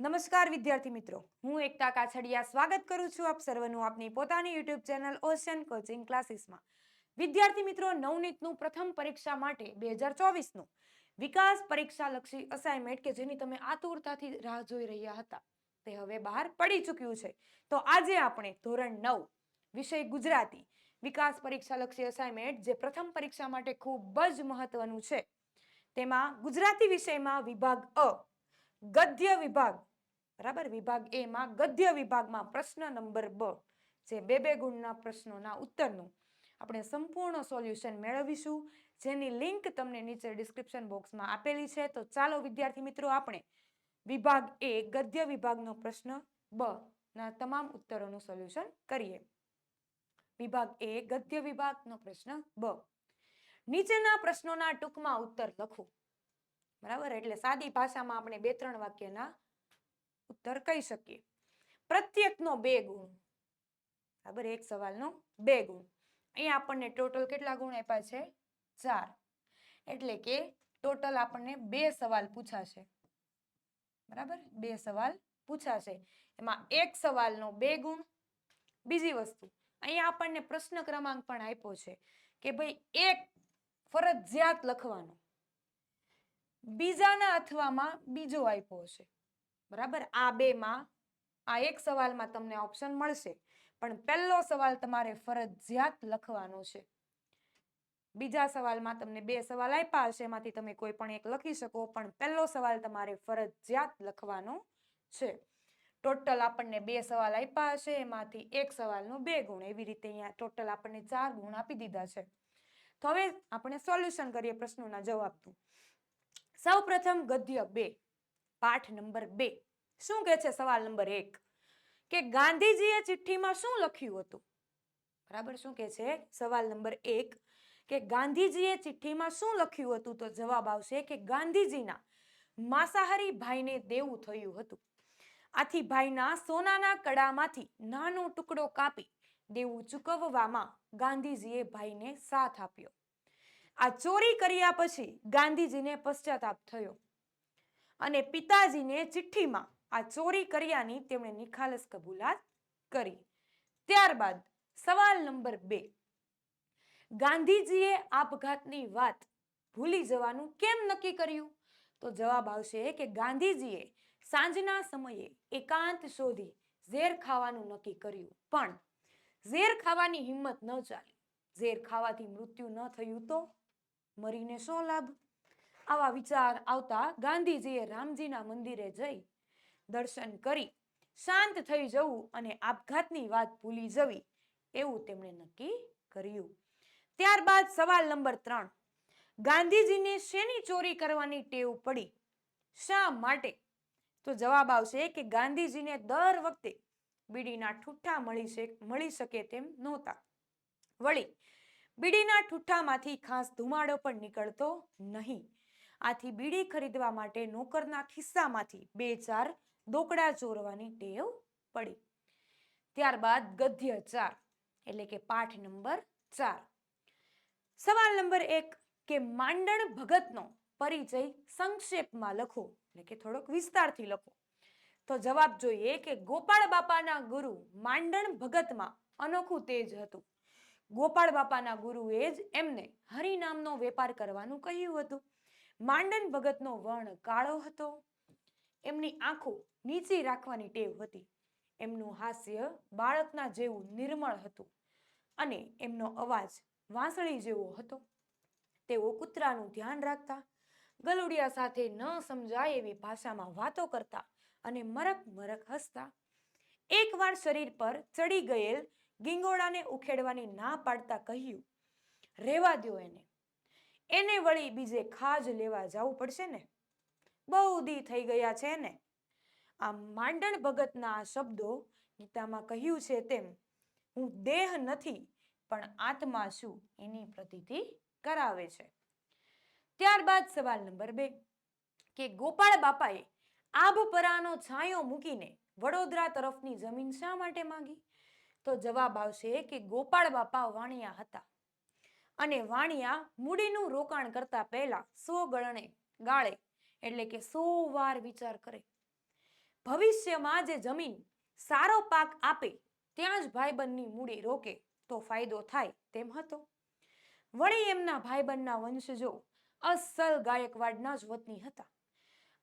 નમસ્કાર, વિદ્યાર્થી મિત્રો. હું એકતા કાછડિયા સ્વાગત કરું છું આપ સર્વનું આપની પોતાની યુટ્યુબ ચેનલ ઓશન કોચિંગ ક્લાસીસમાં. વિદ્યાર્થી મિત્રો, નવનીતનું પ્રથમ પરીક્ષા માટે બે હજાર ચોવીસનું વિકાસ પરીક્ષા લક્ષી અસાઇનમેન્ટ કે જેની તમે આતુરતાથી રાહ જોઈ રહ્યા હતા, તે હવે બહાર પડી ચૂક્યું છે. તો આજે આપણે ધોરણ નવ, વિષય ગુજરાતી, વિકાસ પરીક્ષા લક્ષી અસાઇનમેન્ટ જે પ્રથમ પરીક્ષા માટે ખૂબ જ મહત્વનું છે, તેમાં ગુજરાતી વિષયમાં વિભાગ અ ગદ્ય વિભાગ. બરાબર? વિભાગ એ માં ગદ્ય વિભાગમાં પ્રશ્ન નંબર બ, જે બે બે ગુણના પ્રશ્નોના ઉત્તરનું. આપણે સંપૂર્ણ સોલ્યુશન મેળવીશું. જેની લિંક તમને નીચે ડિસ્ક્રિપ્શન બોક્સમાં આપેલી છે. તો ચાલો, વિદ્યાર્થી મિત્રો, આપણે વિભાગ એ ગદ્ય વિભાગનો પ્રશ્ન બ ના તમામ ઉત્તરોનું સોલ્યુશન કરીએ. વિભાગ એ ગદ્ય વિભાગનો પ્રશ્ન બ. નીચેના પ્રશ્નોના ટૂંકમાં ઉત્તર લખો. બરાબર? એટલે સાદી ભાષામાં આપણે બે ત્રણ વાક્યના ઉત્તર કહી શકીએ. પ્રત્યેકનો બે ગુણ. બરાબર? એક સવાલનો બે ગુણ. અહીંયા આપણને ટોટલ કેટલા ગુણ આપ્યા છે? ચાર. એટલે કે ટોટલ આપણને બે સવાલ પૂછાશે. બરાબર? બે સવાલ પૂછાશે. એમાં એક સવાલનો બે ગુણ. બીજી વસ્તુ અહીંયા આપણને પ્રશ્ન ક્રમાંક પણ આપ્યો છે કે ભાઈ એક ફરજિયાત લખવાનો. બીજાના અથવામાં બીજો આપ્યો હશે. બરાબર? આ બેમાં આ એક સવાલમાં તમને ઓપ્શન મળશે. પણ પહેલો સવાલ તમારે ફરજિયાત લખવાનો છે. બીજા સવાલમાં તમને બે સવાલ આપ્યા હશે. એમાંથી તમે કોઈ પણ એક લખી શકો. પણ પહેલો સવાલ તમારે ફરજિયાત લખવાનો છે. ટોટલ આપણને બે સવાલ આપ્યા હશે. એમાંથી એક સવાલનો બે ગુણ. એવી રીતે અહીંયા ટોટલ આપણને ચાર ગુણ આપી દીધા છે. તો હવે આપણે સોલ્યુશન કરીએ પ્રશ્નોના જવાબનું. સૌ પ્રથમ ગદ્ય બે, પાઠ નંબર બે. શું કહે છે સવાલ નંબર એક? કે ગાંધીજીએ ચિઠ્ઠીમાં શું લખ્યું હતું? બરાબર? શું કહે છે? સવાલ નંબર એક, કે ગાંધીજીએ ચિઠ્ઠીમાં શું લખ્યું હતું? તો જવાબ આવશે કે ગાંધીજીના માંસાહારી ભાઈને દેવું થયું હતું. આથી ભાઈના સોનાના કડામાંથી નાનો ટુકડો કાપી દેવું ચૂકવવામાં ગાંધીજીએ ભાઈને સાથ આપ્યો. આ ચોરી કર્યા પછી ગાંધીજીને પશ્ચાતાપ થયો. અને પિતાજીને ચિઠ્ઠીમાં આ ચોરી કર્યાની તેમણે નિખાલસ કબૂલાત કરી. ત્યારબાદ સવાલ નંબર બે. ગાંધીજીએ આપઘાતની વાત ભૂલી જવાનું કેમ નક્કી કર્યું? તો જવાબ આવશે કે ગાંધીજીએ સાંજના સમયે એકાંત શોધી ઝેર ખાવાનું નક્કી કર્યું. પણ ઝેર ખાવાની હિંમત ન ચાલી. ઝેર ખાવાથી મૃત્યુ ન થયું તો? મરીને શો લાભ? આવા વિચાર આવતા ગાંધીજીએ રામજીના મંદિરે જઈ દર્શન કરી શાંત થઈ જવું અને આપઘાતની વાત ભૂલી જવી એવું તેમણે નક્કી કર્યું. ત્યારબાદ સવાલ નંબર ત્રણ. ગાંધીજીને શેની ચોરી કરવાની ટેવ પડી? શા માટે? તો જવાબ આવશે કે ગાંધીજીને દર વખતે બીડીના ઠુઠ્ઠા મળી શકે મળી શકે તેમ નહોતા. વળી બીડીના ઠુઠ્ઠામાંથી ખાસ ધુમાડો પણ નીકળતો નહીં. આથી બીડી ખરીદવા માટે નોકરના ખિસ્સામાંથી બે ચાર દોકડા ચોરવાની ટેવ પડી. ત્યારબાદ ગદ્ય ચાર, એટલે કે પાઠ નંબર ચાર. સવાલ નંબર એક, કે માંડણ ભગતનો પરિચય સંક્ષેપમાં લખો, એટલે કે થોડોક વિસ્તારથી લખો. તો જવાબ જોઈએ કે ગોપાળ બાપાના ગુરુ માંડણ ભગતમાં અનોખું તેજ હતું. ગોપાળ બાપાના ગુરુએ જ એમને હરિનામનો વેપાર કરવાનું કહ્યું હતું. માંડન ભગતનો વર્ણ કાળો હતો. એમની આંખો નીચી રાખવાની ટેવ હતી. એમનું હાસ્ય બાળકના જેવું નિર્મળ હતું અને એમનો અવાજ વાંસળી જેવો હતો. તેઓ કૂતરાનું ધ્યાન રાખતા, ગલુડિયા સાથે ન સમજાય એવી ભાષામાં વાતો કરતા અને મરક મરક હસતા. એકવાર શરીર પર ચડી ગયેલ ગીંગોડાને ઉખેડવાની ના પાડતા કહ્યું રહેવા દ્યો એને. એને વળી બીજે ખાજ લેવા જવું પડશે ને? બહુ દી થઈ ગયા છે ને? આ માંડણ ભગતના આ શબ્દો ગીતામાં કહ્યું છે તેમ, હું દેહ નથી, પણ આત્મા છું એની પ્રતિતિ કરાવે છે. ત્યારબાદ સવાલ નંબર બે, કે ગોપાળ બાપાએ આભપરાનો છાંયો મૂકીને વડોદરા તરફની જમીન શા માટે માંગી? તો જવાબ આવશે કે ગોપાળ બાપા વાણિયા હતા. અને વાણિયા મૂડીનું રોકાણ કરતા પહેલા સો ગણને ગાળે, એટલે કે સો વાર વિચાર કરે. ભવિષ્યમાં જે જમીન સારો પાક આપે, ત્યાં જ ભાઈબંધની મૂડી રોકે તો ફાયદો થાય તેમ હતો. વળી એમના ભાઈબંધના વંશજો અસલ ગાયકવાડના જ વતની હતા.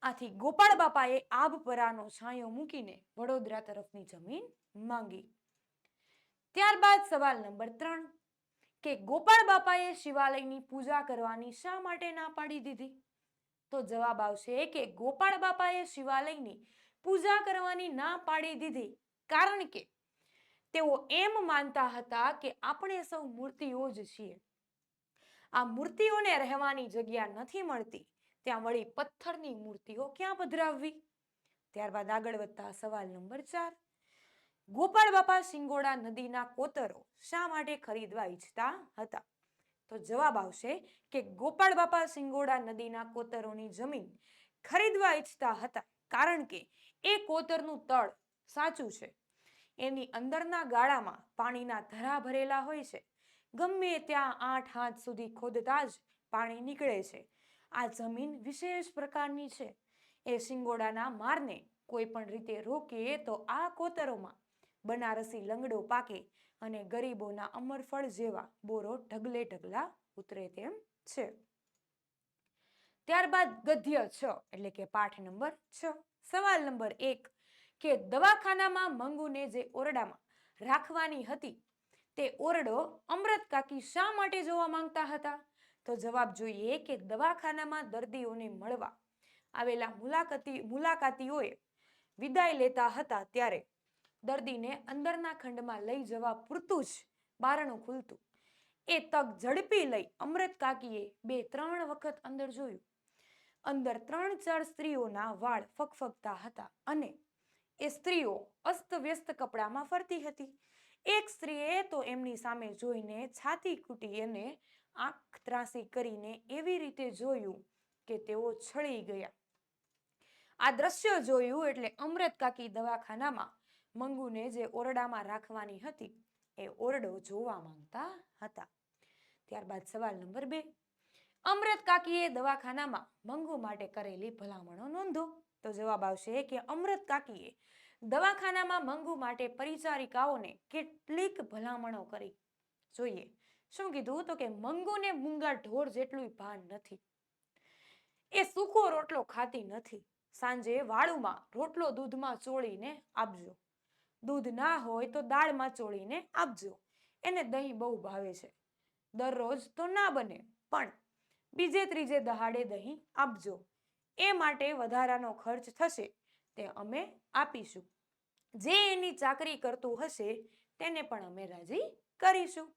આથી ગોપાળ બાપાએ આભપરાનો છાંયો મૂકીને વડોદરા તરફની જમીન માંગી. ત્યારબાદ સવાલ નંબર ત્રણ, કે ગોપાળ બાપાએ શિવાલયની પૂજા કરવાની શા માટે ના પાડી દીધી? તો જવાબ આવશે કે ગોપાળ બાપાએ શિવાલયની પૂજા કરવાની ના પાડી દીધી. કારણ કે તેઓ એમ માનતા હતા કે આપણે સૌ મૂર્તિઓ જ છીએ. આ મૂર્તિઓને રહેવાની જગ્યા નથી મળતી. ત્યાં વળી પથ્થરની મૂર્તિઓ ક્યાં પધરાવવી? ત્યારબાદ આગળ વધતા સવાલ નંબર ચાર ગોપાળ બાપા સિંગોડા નદીના કોતરો શા માટે ખરીદવા ઈચ્છતા હતા? તો જવાબ આવશે કે ગોપાળ બાપા સિંગોડા નદીના કોતરોની જમીન ખરીદવા ઈચ્છતા હતા કારણ કે એ કોતરનું તળ સાચું છે. એની અંદરના ગાળામાં પાણીના ધરા ભરેલા હોય છે. ગમે ત્યાં આઠ હાથ સુધી ખોદતા જ પાણી નીકળે છે. આ જમીન વિશેષ પ્રકારની છે. એ સિંગોડાના મારને કોઈ પણ રીતે રોકીએ તો આ કોતરોમાં બનારસી લંગડો પાકે અને ગરીબોના અમરફળ જેવા બોરો ઢગલે ઢગલા ઉતરે તેમ છે. ત્યારબાદ ગદ્ય છ, એટલે કે પાઠ નંબર છ. સવાલ નંબર એક, કે દવાખાનામાં મંગુને જે ઓરડામાં રાખવાની હતી, તે ઓરડો અમૃત કાકી શા માટે જોવા માંગતા હતા? તો જવાબ જોઈએ કે દવાખાનામાં દર્દીઓને મળવા આવેલા મુલાકાતી મુલાકાતીઓએ વિદાય લેતા હતા ત્યારે દર્દીને અંદરના ખંડમાં લઈ જવા પૂરતું જ બારણું ખુલતું. એ તક ઝડપી લઈ અમૃત કાકીએ બે ત્રણ વખત અંદર જોયું. અંદર ત્રણ ચાર સ્ત્રીઓના વાળ ફકફકતા હતા અને એ સ્ત્રીઓ અસ્તવ્યસ્ત કપડામાં ફરતી હતી. એક સ્ત્રીએ તો એમની સામે જોઈને છાતી કૂટી અને આંખ ત્રાસી કરીને એવી રીતે જોયું કે તેઓ છળી ગયા. આ દ્રશ્ય જોયું એટલે અમૃત કાકી દવાખાનામાં મંગુને જે ઓરડામાં રાખવાની હતી, એ ઓરડો જોવા માંગતા હતા. ત્યારબાદ સવાલ નંબર બે. અમૃત કાકીએ દવાખાનામાં મંગુ માટે કરેલી ભલામણો નોંધો. તો જવાબ આવશે કે અમૃત કાકીએ દવાખાનામાં મંગુ માટે પરિચારિકાઓને કેટલીક ભલામણો કરી. જોઈએ, શું કીધું? તો કે મંગુને મૂંગા ઢોર જેટલું ભાન નથી. એ સૂકો રોટલો ખાતી નથી. સાંજે વાળુમાં રોટલો દૂધમાં ચોળીને આપજો. દૂધ ના હોય તો દાળમાં ચોળીને આપજો. એને દહીં બહુ ભાવે છે. દરરોજ તો ના બને, પણ બીજે ત્રીજે દહાડે દહીં આપજો. એ માટે વધારાનો ખર્ચ થશે, તે અમે આપીશું. જે એની ચાકરી કરતું હશે, તેને પણ અમે રાજી કરીશું.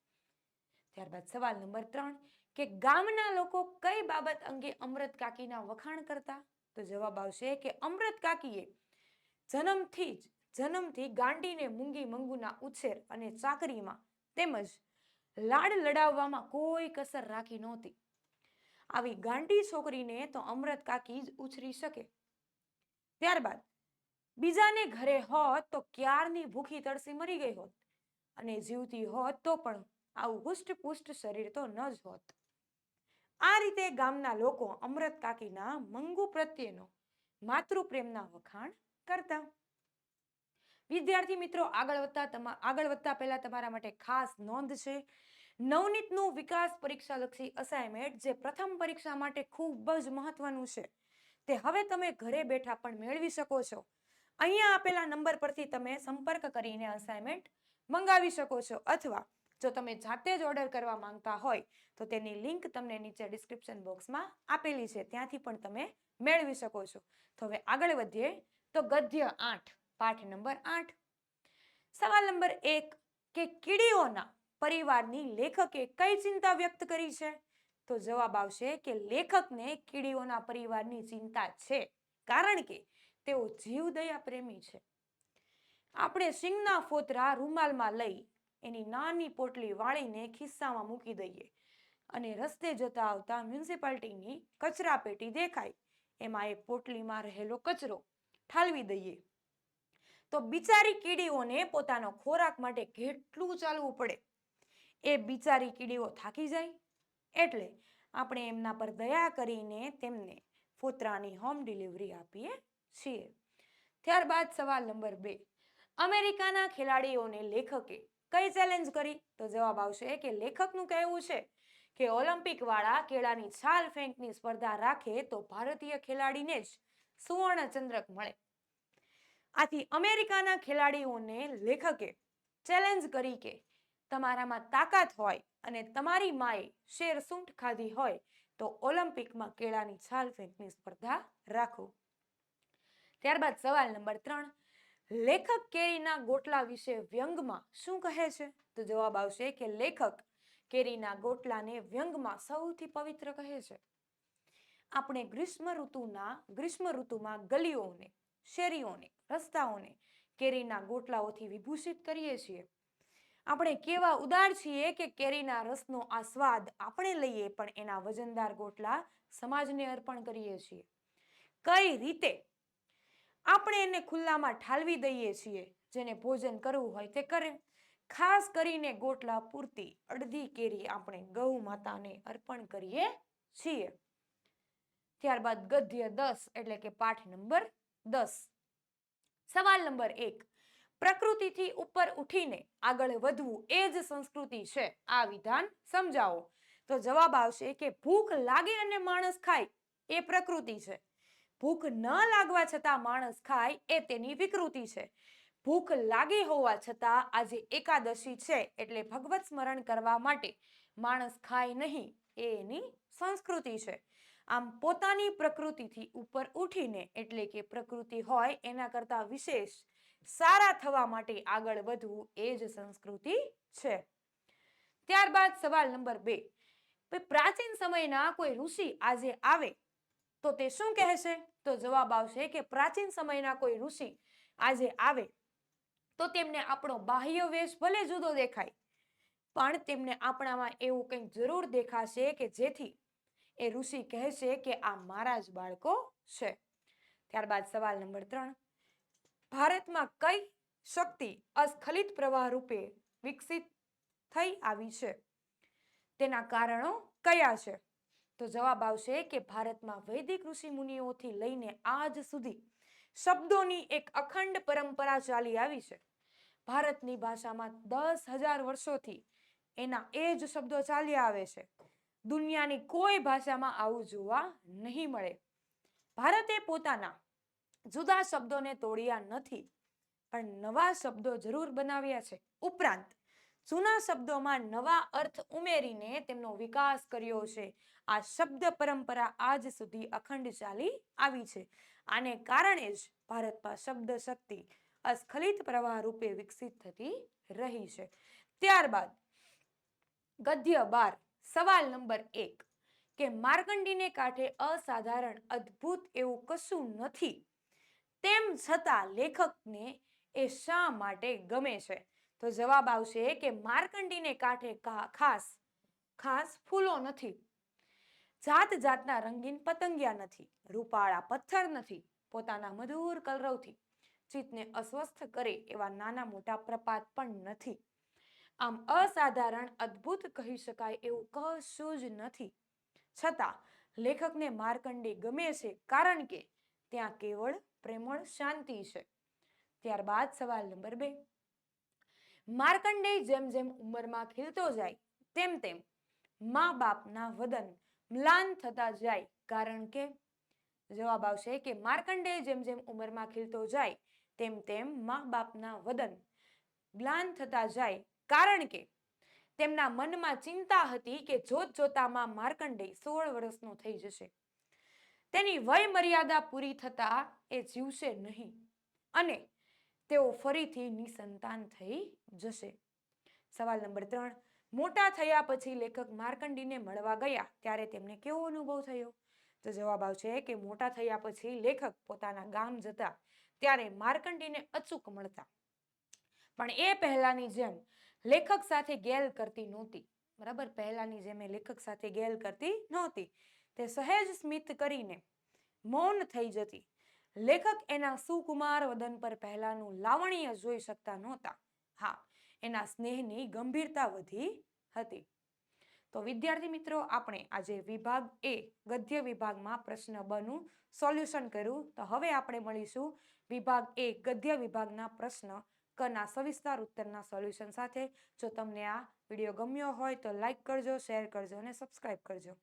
ત્યારબાદ સવાલ નંબર ત્રણ, કે ગામના લોકો કઈ બાબત અંગે અમૃત કાકીના વખાણ કરતા? તો જવાબ આવશે કે અમૃત કાકીએ જન્મથી જ જન્મથી ગાંડીને મૂંગી મંગુના ઉછેર અને ચાકરીમાં તેમજ લાડ લડાવવામાં કોઈ કસર રાખી નહોતી. આવી ગાંડી છોકરીને તો અમૃત કાકી જ ઉછરી શકે. ત્યારબાદ બીજાને ઘરે હોત તો ક્યારની ભૂખી તળસી મરી ગઈ હોત અને જીવતી હોત તો પણ આવું હુષ્ટપુષ્ટ શરીર તો ન જ હોત. આ રીતે ગામના લોકો અમૃત કાકીના મંગુ પ્રત્યેનો માતૃપ્રેમના વખાણ કરતા. વિદ્યાર્થી મિત્રો, આગળ વધતા તમા, આગળ વધતા પહેલા તમારા માટે ખાસ નોંધ છે. નવનીતનું વિકાસ પરીક્ષા લક્ષી અસાઇનમેન્ટ જે પ્રથમ પરીક્ષા માટે ખૂબ જ મહત્વનું છે. તે હવે તમે ઘરે બેઠા પણ મેળવી શકો છો. અહીંયા આપેલા નંબર પરથી તમે સંપર્ક કરીને અસાઇનમેન્ટ મંગાવી શકો છો. અથવા જો તમે જાતે જ ઓર્ડર કરવા માંગતા હોય, તો તેની લિંક તમને નીચે ડિસ્ક્રિપ્શન બોક્સમાં આપેલી છે. ત્યાંથી પણ તમે મેળવી શકો છો. તો હવે આગળ વધીએ. તો ગદ્ય આઠ. પાઠ નંબર આઠ. સવાલ નંબર એક, કે કીડીઓના પરિવારની લેખકે કઈ ચિંતા વ્યક્ત કરી છે? તો જવાબ આવશે કે લેખકને કીડીઓના પરિવારની ચિંતા છે, કારણ કે તેઓ જીવદયા પ્રેમી છે. આપણે સિંગના ફોતરા રૂમાલમાં લઈ એની નાની પોટલી વાળીને ખિસ્સામાં મૂકી દઈએ અને રસ્તે જતા આવતા મ્યુનિસિપાલિટીની કચરા પેટી દેખાય, એમાં એ પોટલીમાં રહેલો કચરો ઠાલવી દઈએ. તો બિચારી કીડીઓને પોતાનો ખોરાક માટે કેટલું ચાલવું પડે? એ બિચારી કીડીઓ થાકી જાય. એટલે આપણે એમના પર દયા કરીને તેમને ફોતરાની હોમ ડિલિવરી આપીએ છીએ. ત્યારબાદ સવાલ નંબર બે. અમેરિકાના ખેલાડીઓને લેખકે કઈ ચેલેન્જ કરી? તો જવાબ આવશે કે લેખકનું કહેવું છે કે ઓલિમ્પિક વાળા કેળાની છાલ ફેંકની સ્પર્ધા રાખે તો ભારતીય ખેલાડીને જ સુવર્ણ ચંદ્રક મળે. આથી અમેરિકાના ખેલાડીઓને લેખકે ચેલેન્જ કરી કે તમારામાં તાકાત હોય અને તમારી માએ શેર સૂંઠ ખાધી હોય તો ઓલિમ્પિકમાં કેળાની છાલ ફેંકની સ્પર્ધા રાખો. ત્યારબાદ સવાલ નંબર ત્રણ, લેખક કેરીના ગોટલા વિશે વ્યંગમાં શું કહે છે? તો જવાબ આવશે કે લેખક કેરીના ગોટલાને વ્યંગમાં સૌથી પવિત્ર કહે છે. આપણે ગ્રીષ્મ ઋતુના, ગ્રીષ્મ ઋતુમાં ગલીઓને, શેરીઓને રસ્તાઓને કેરીના ગોટલાઓથી વિભૂષિત કરીએ છીએ. આપણે કેવા ઉદાર છીએ કે કેરીના રસનો આ સ્વાદ આપણે લઈએ પણ એના વજનદાર ગોટલા સમાજને અર્પણ કરીએ છીએ. કઈ રીતે? આપણે એને ખુલ્લામાં ઠાલવી દઈએ છીએ, જેને ભોજન કરવું હોય તે કરે. ખાસ કરીને ગોટલા પૂરતી અડધી કેરી આપણે ગૌ માતાને અર્પણ કરીએ છીએ. ત્યારબાદ ગદ્ય દસ એટલે કે પાઠ નંબર દસ. સવાલ નંબર એક. પ્રકૃતિથી ઉપર ઉઠીને આગળ વધવું એ જ સંસ્કૃતિ છે. આ વિધાન સમજાવો. તો જવાબ આવશે કે ભૂખ લાગે અને માણસ ખાય એ પ્રકૃતિ છે. ભૂખ ન લાગવા છતાં માણસ ખાય એ તેની વિકૃતિ છે. ભૂખ લાગી હોવા છતાં આજે એકાદશી છે એટલે ભગવત સ્મરણ કરવા માટે માણસ ખાય નહીં એ એની સંસ્કૃતિ છે. આમ પોતાની પ્રકૃતિથી ઉપર ઉઠીને એટલે કે પ્રકૃતિ હોય એના કરતાં વિશેષ સારા થવા માટે આગળ વધવું એ જ સંસ્કૃતિ છે. ત્યારબાદ સવાલ નંબર બે. પ્રાચીન સમયના કોઈ ઋષિ આજે આવે? તો તે શું કહેશે? તો જવાબ આવશે કે પ્રાચીન સમયના કોઈ ઋષિ આજે આવે. તો તેમને આપણો બાહ્ય વેશ ભલે જુદો દેખાય, પણ તેમને આપણામાં એવું કંઈક જરૂર દેખાશે કે જેથી એ ઋષિ કહેશે કે આ મારા જ બાળકો છે. ત્યારબાદ સવાલ નંબર ત્રણ. ભારતમાં કઈ શક્તિ અસ્ખલિત પ્રવાહ રૂપે વિકસિત થઈ આવી છે? તેના કારણો કયા છે? તો જવાબ આવશે કે ભારતમાં વૈદિક ઋષિ મુનિઓથી લઈને આજ સુધી શબ્દોની એક અખંડ પરંપરા ચાલી આવી છે. ભારતની ભાષામાં દસ હજાર વર્ષોથી એના એ જ શબ્દો ચાલ્યા આવે છે. દુનિયાની કોઈ ભાષામાં આવું જોવા નહીં મળે. ભારતે પોતાના જુદા શબ્દોને તોડ્યા નથી, પણ નવા શબ્દો જરૂર બનાવ્યા છે. ઉપરાંત, જૂના શબ્દોમાં નવા અર્થ ઉમેરીને તેમનો વિકાસ કર્યો છે. આ શબ્દ પરંપરા આજ સુધી અખંડ ચાલી આવી છે. આને કારણે જ ભારતમાં શબ્દ શક્તિ અસ્ખલિત પ્રવાહ રૂપે વિકસિત થતી રહી છે. ત્યારબાદ, ગદ્ય બાર સવાલ નંબર એક, કે માર્કંડીને કાંઠે અસાધારણ, અદ્ભુત એવું કશું નથી. તેમ છતાં લેખકને એ શા માટે ગમે છે? તો જવાબ આવશે કે માર્કંડીને કાંઠે ખાસ ખાસ ફૂલો નથી. જાત જાતના રંગીન પતંગિયા નથી. રૂપાળા પથ્થર નથી. પોતાના મધુર કલરવથી ચિત્તને અસ્વસ્થ કરે એવા નાના મોટા પ્રપાત પણ નથી. આમ અસાધારણ, અદ્ભુત કહી શકાય એવું કશું જ નથી. છતાં, લેખકને માર્કંડે ગમે છે કારણ કે ત્યાં કેવળ પ્રેમળ શાંતિ છે. ત્યારબાદ સવાલ નંબર બે. માર્કંડે જેમ જેમ ઉંમરમાં ખીલતો જાય, તેમ તેમ મા બાપના વદન મ્લાન થતા જાય કારણ કે જવાબ આવશે કે માર્કંડે જેમ જેમ ઉંમરમાં ખીલતો જાય, તેમ તેમ મા બાપના વદન મ્લાન થતા જાય કારણ કે તેમના મનમાં ચિંતા હતી કે જોત જોતામાં માર્કંડે સોળ વર્ષનો થઈ જશે. તેની વય મર્યાદા પૂરી થતા એ જીવશે નહીં અને તેઓ ફરીથી નિસંતાન થઈ જશે. સવાલ નંબર ત્રણ, મોટા થયા પછી લેખક માર્કંડીને મળવા ગયા ત્યારે તેમને કેવો અનુભવ થયો? તો જવાબ આવશે કે મોટા થયા પછી લેખક પોતાના ગામ જતા ત્યારે માર્કંડીને અચૂક મળતા. પણ એ પહેલાની જેમ લેખક સાથે ગેલ કરતી નહોતી. બરાબર? પહેલાંની જેમ એ લેખક સાથે ગેલ કરતી નહોતી. તે સહેજ સ્મિત કરીને મૌન થઈ જતી. લેખક એના સુકુમાર વદન પર પહેલાંનું લાવણ્ય જોઈ શકતા નહોતા. હા, એના સ્નેહની ગંભીરતા વધી હતી. તો વિદ્યાર્થી મિત્રો, આપણે આજે વિભાગ એ, ગદ્ય વિભાગમાં પ્રશ્ન બનું સોલ્યુશન કર્યું. તો હવે આપણે મળીશું વિભાગ એ, ગદ્ય વિભાગના પ્રશ્ન કના સવિસ્તાર ઉત્તરના સોલ્યુશન સાથે જો તમને આ વીડિયો ગમ્યો હોય તો લાઈક કરજો, શેર કરજો અને સબસ્ક્રાઈબ કરજો.